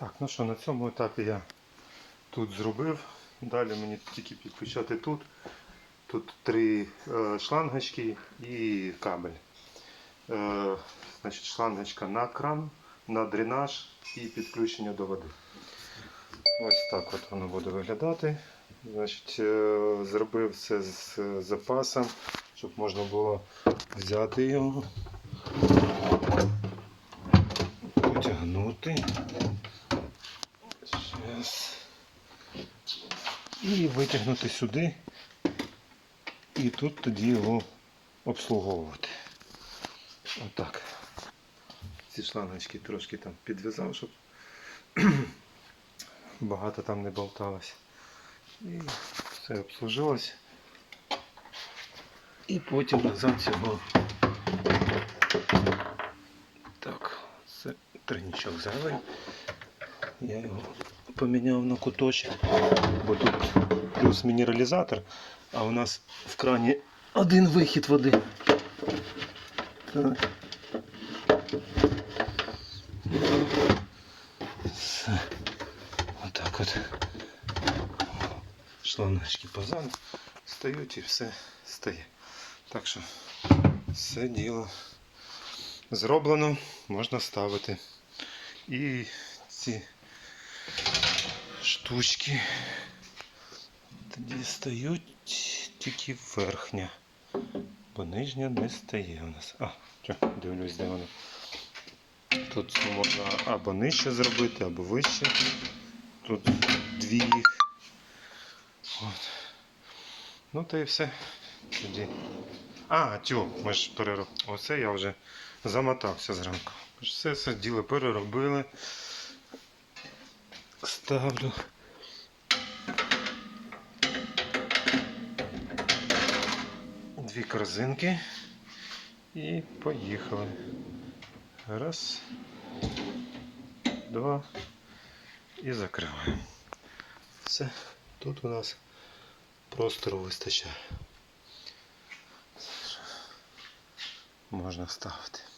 Так, ну що, на цьому етапі я тут зробив. Далі мені тільки підключати тут. Тут три е, шлангочки і кабель. Е, значить, шлангочка на кран, на дренаж і підключення до води. Ось так от воно буде виглядати. Значить, е, зробив це з запасом, щоб можна було взяти його, потягнути. Щас. І витягнути сюди. І тут тоді його обслуговувати. Отак. Ці шлангочки трошки там підв'язав, щоб багато там не болталось. І все обслужилось. І потім назад цього. Так, це тринічок зайвий. Я його поміняв на куточок, бо тут плюс мінералізатор, а у нас в крані один вихід води. Так. Отак от. Шлангочки позаду стають і все стає. Так що все діло зроблено, можна ставити. І ці штучки тоді стають тільки верхня, бо нижня не стає у нас. А, чо, дивлюсь, де вона. Тут можна або нижче зробити, або вище. Тут дві їх. От. Ну та і все. Тоді. А, тю, ми ж перероб. Оце я вже замотався зранку. Все це діло переробили. Ставлю. Дві корзинки. І поїхали. Раз. Два. І закриваємо. Все. Тут у нас простору вистачає. Можна ставити.